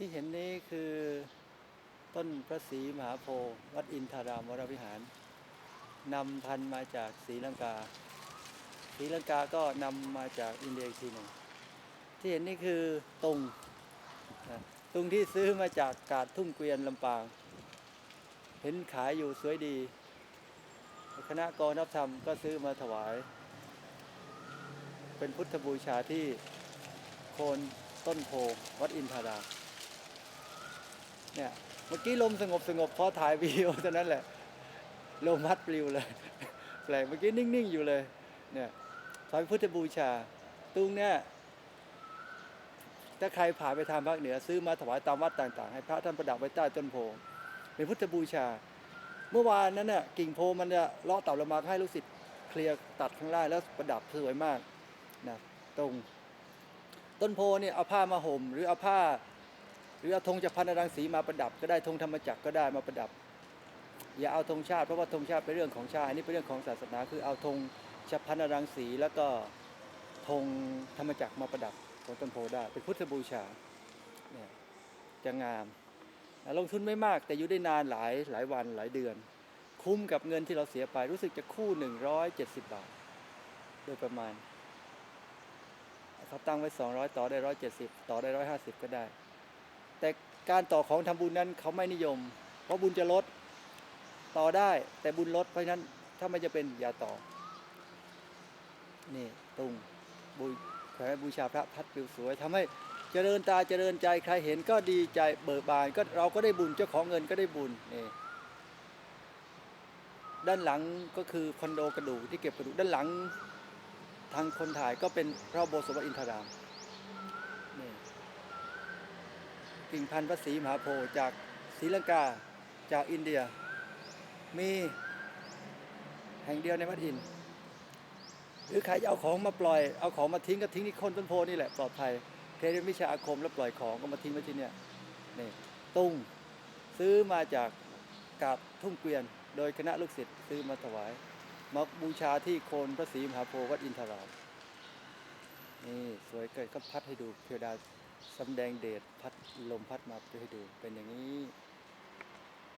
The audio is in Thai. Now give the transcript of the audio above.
ที่เห็นนี้คือต้นพระศรีมหาโพธิ์วัดอินทารามวรวิหารนำพันธุ์มาจากศรีลังกาศรีลังกาก็นำมาจากอินเดียอีกทีหนึ่งที่เห็นนี่คือตุงตุงที่ซื้อมาจากกาดทุ่งเกวียนลำปาง เห็นขายอยู่สวยดี คณะกองทัพธรรมก็ซื้อมาถวาย เป็นพุทธบูชาที่โคนต้นโพวัดอินทาราม เนี่ยเมื่อกี้ลมสงบสงบพอถ่ายวีดีโอเท่านั้นแหละลมพัดปลิวเลยแปลกเมื่อกี้นิ่งๆอยู่เลยเนี่ยถวายพุทธบูชา ตุงเนี่ยถ้าใครผ่านไปทางภาคเหนือซื้อมาถวายตามวัดต่างๆ ให้พระท่านประดับไว้ใต้ต้นโพเป็นพุทธบูชา เมื่อวานนั้นน่ะกิ่งโพมันจะเลาะต่ำลงมาให้ลูกศิษย์เคลียร์ตัดข้างล่างแล้วประดับสวยมากนะตรง ต้นโพเนี่ยเอาผ้ามาห่ม หรือเอาผ้า รือเอาธงจากพันธรังสีมาประดับ ก็ได้ธงธรรมจักรก็ได้มาประดับ อย่าเอาธงชาติเพราะว่าธงชาติเป็นเรื่องของชาติอันนี้เป็นเรื่องของศาสนา คือเอาธงจากพันธรังสีแล้วก็ธงธรรมจักรมาประดับของต้นโพได้เป็นพุทธบูชาเนี่ยจะงามลงทุนไม่มากแต่อยู่ได้นานหลายหลายวันหลายเดือน คุ้มกับเงินที่เราเสียไปรู้สึกจะคู่หนึ่งร้อยเจ็ดสิบบาท โดยประมาณเขาตั้งไว้สองร้อยต่อได้ร้อยเจ็ดสิบต่อได้ร้อยห้าสิบก็ได้ แต่การต่อของทำบุญนั้นเขาไม่นิยม เพราะบุญจะลดต่อได้แต่บุญลดเพราะฉะนั้นถ้าไม่จะเป็นอย่าต่อ นี่ตุงบูแขวนบูชาพระพัดปลิวสวยทำให้เจริญตาเจริญใจใครเห็นก็ดีใจเบิกบานก็เราก็ได้บุญเจ้าของเงินก็ได้บุญนี่ด้านหลังก็คือคอนโดกระดูกที่เก็บกระดูกด้านหลังทางคนถ่ายก็เป็นพระโบสถวัดอินทรามนี่ กิ่งพันธุ์พระศรีมหาโพธิ์จากศรีลังกาจากอินเดีย มีแห่งเดียวในวัดอิน หรือใครจะเอาของมาปล่อยเอาของมาทิ้งก็ทิ้งที่โคนต้นโพนี่แหละปลอดภัยเคยเรียนวิชาอาคมแล้วปล่อยของก็มาทิ้งไว้ที่เนี่ยนี่ตุ้งซื้อมาจากกาบทุ่งเกวียน โดยคณะลูกศิษย์ซื้อมาถวายมาบูชาที่โคนพระศรีมหาโพธิ์วัดอินทรามนี่สวยเกิดก็พัดให้ดูเทวดา สำแดงเดชพัดลมพัดมาให้ดูเป็นอย่างนี้